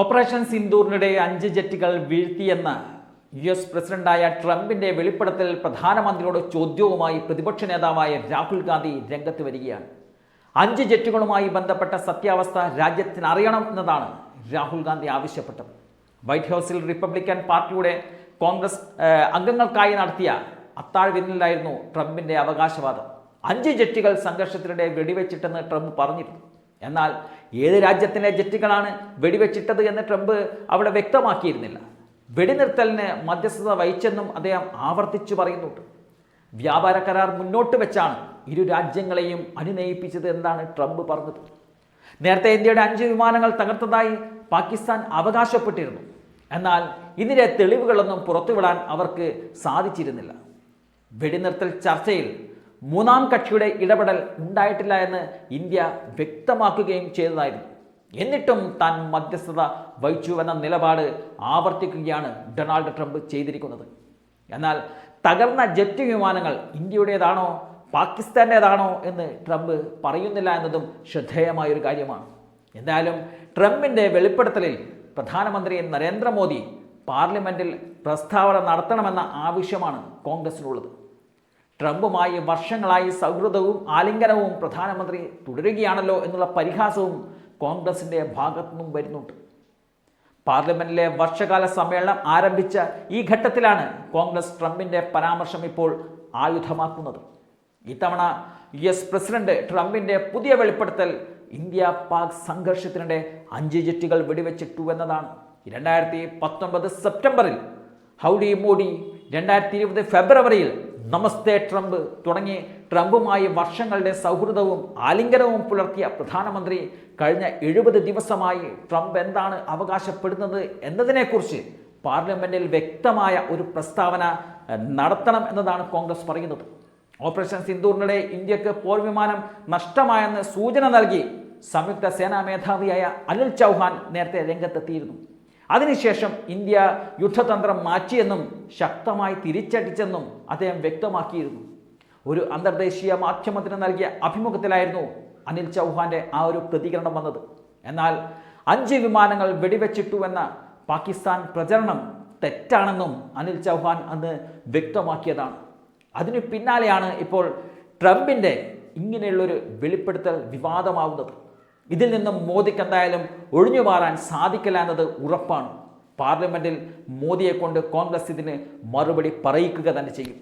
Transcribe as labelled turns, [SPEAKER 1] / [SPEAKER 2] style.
[SPEAKER 1] Operation സിന്ദൂറിനിടെ അഞ്ച് ജെറ്റുകൾ വീഴ്ത്തിയെന്ന് U S പ്രസിഡന്റായ ട്രംപിന്റെ വെളിപ്പെടുത്തൽ പ്രധാനമന്ത്രിയുടെ ചോദ്യവുമായി പ്രതിപക്ഷ നേതാവായ രാഹുൽ ഗാന്ധി രംഗത്ത് വരികയാണ്. അഞ്ച് ജെറ്റുകളുമായി ബന്ധപ്പെട്ട സത്യാവസ്ഥ രാജ്യത്തിന് അറിയണം എന്നതാണ് രാഹുൽ ഗാന്ധി ആവശ്യപ്പെട്ടത്. വൈറ്റ് ഹൗസിൽ റിപ്പബ്ലിക്കൻ പാർട്ടിയുടെ കോൺഗ്രസ് അംഗങ്ങൾക്കായി നടത്തിയ അത്താഴ് വിരുന്നിലായിരുന്നു ട്രംപിന്റെ അവകാശവാദം. അഞ്ച് ജെറ്റുകൾ സംഘർഷത്തിനിടെ വെടിവെച്ചിട്ടെന്ന് ട്രംപ് പറഞ്ഞിരുന്നു. എന്നാൽ ഏത് രാജ്യത്തിന്റെ ജെറ്റുകളാണ് വെടിവെച്ചിട്ടത് എന്ന് ട്രംപ് അവിടെ വ്യക്തമാക്കിയിരുന്നില്ല. വെടിനിർത്തലിന് മധ്യസ്ഥത വഹിച്ചെന്നും അദ്ദേഹം ആവർത്തിച്ചു പറയുന്നുണ്ട്. വ്യാപാര കരാർ മുന്നോട്ട് വെച്ചാണ് ഇരു രാജ്യങ്ങളെയും അനുനയിപ്പിച്ചത് എന്നാണ് ട്രംപ് പറഞ്ഞത്. നേരത്തെ ഇന്ത്യയുടെ അഞ്ച് വിമാനങ്ങൾ തകർത്തതായി പാകിസ്ഥാൻ അവകാശപ്പെട്ടിരുന്നു. എന്നാൽ ഇതിലെ തെളിവുകളൊന്നും പുറത്തുവിടാൻ അവർക്ക് സാധിച്ചിരുന്നില്ല. വെടിനിർത്തൽ ചർച്ചയിൽ മൂന്നാം കക്ഷിയുടെ ഇടപെടൽ ഉണ്ടായിട്ടില്ല എന്ന് ഇന്ത്യ വ്യക്തമാക്കുകയും ചെയ്തതായിരുന്നു. എന്നിട്ടും താൻ മധ്യസ്ഥത വഹിച്ചുവെന്ന നിലപാട് ആവർത്തിക്കുകയാണ് ഡൊണാൾഡ് ട്രംപ് ചെയ്തിരിക്കുന്നത്. എന്നാൽ തകർന്ന ജെറ്റ് വിമാനങ്ങൾ ഇന്ത്യയുടേതാണോ പാകിസ്ഥാന്റേതാണോ എന്ന് ട്രംപ് പറയുന്നില്ല എന്നതും ശ്രദ്ധേയമായൊരു കാര്യമാണ്. എന്തായാലും ട്രംപിന്റെ വെളിപ്പെടുത്തലിൽ പ്രധാനമന്ത്രി നരേന്ദ്രമോദി പാർലമെന്റിൽ പ്രസ്താവന നടത്തണമെന്ന ആവശ്യമാണ് കോൺഗ്രസിനുള്ളത്. ട്രംപുമായി വർഷങ്ങളായി സൗഹൃദവും ആലിംഗനവും പ്രധാനമന്ത്രി തുടരുകയാണല്ലോ എന്നുള്ള പരിഹാസവും കോൺഗ്രസിന്റെ ഭാഗത്തു നിന്നും വരുന്നുണ്ട്. പാർലമെന്റിലെ വർഷകാല സമ്മേളനം ആരംഭിച്ച ഈ ഘട്ടത്തിലാണ് കോൺഗ്രസ് ട്രംപിന്റെ പരാമർശം ഇപ്പോൾ ആയുധമാക്കുന്നത്. ഇത്തവണ യു എസ് പ്രസിഡന്റ് ട്രംപിന്റെ പുതിയ വെളിപ്പെടുത്തൽ ഇന്ത്യ പാക് സംഘർഷത്തിനിടെ അഞ്ച് ജെറ്റുകൾ വെടിവെച്ചിട്ടു എന്നതാണ് രണ്ടായിരത്തി പത്തൊൻപത് സെപ്റ്റംബറിൽ ഹൗഡി മോഡി രണ്ടായിരത്തി ഇരുപത് ഫെബ്രുവരിയിൽ നമസ്തേ ട്രംപ് തുടങ്ങി ട്രംപുമായി വർഷങ്ങളുടെ സൗഹൃദവും ആലിംഗനവും പുലർത്തിയ പ്രധാനമന്ത്രി കഴിഞ്ഞ എഴുപത് ദിവസമായി ട്രംപ് എന്താണ് അവകാശപ്പെടുന്നത് എന്നതിനെക്കുറിച്ച് പാർലമെന്റിൽ വ്യക്തമായ ഒരു പ്രസ്താവന നടത്തണം എന്നതാണ് കോൺഗ്രസ് പറയുന്നത്. ഓപ്പറേഷൻ സിന്ദൂറിനിടെ ഇന്ത്യയ്ക്ക് പോർ വിമാനം നഷ്ടമായെന്ന് സൂചന നൽകി സംയുക്ത സേനാ മേധാവിയായ അനിൽ ചൗഹാൻ നേരത്തെ രംഗത്തെത്തിയിരുന്നു. അതിനുശേഷം ഇന്ത്യ യുദ്ധതന്ത്രം മാറ്റിയെന്നും ശക്തമായി തിരിച്ചടിച്ചെന്നും അദ്ദേഹം വ്യക്തമാക്കിയിരുന്നു. ഒരു അന്തർദേശീയ മാധ്യമത്തിന് നൽകിയ അഭിമുഖത്തിലായിരുന്നു അനിൽ ചൗഹാന്റെ ആ ഒരു പ്രതികരണം വന്നത്. എന്നാൽ അഞ്ച് വിമാനങ്ങൾ വെടിവെച്ചിട്ടുവെന്ന പാകിസ്ഥാൻ പ്രചരണം തെറ്റാണെന്നും അനിൽ ചൗഹാൻ അന്ന് വ്യക്തമാക്കിയതാണ്. അതിനു പിന്നാലെയാണ് ഇപ്പോൾ ട്രംപിന്റെ ഇങ്ങനെയുള്ളൊരു വെളിപ്പെടുത്തൽ വിവാദമാവുന്നത്. ഇതിൽ നിന്നും മോദിക്ക് എന്തായാലും ഒഴിഞ്ഞു മാറാൻ സാധിക്കില്ല എന്നത് ഉറപ്പാണ്. പാർലമെന്റിൽ മോദിയെ കൊണ്ട് കോൺഗ്രസ് ഇതിന് മറുപടി പറയിക്കുക തന്നെ ചെയ്യും.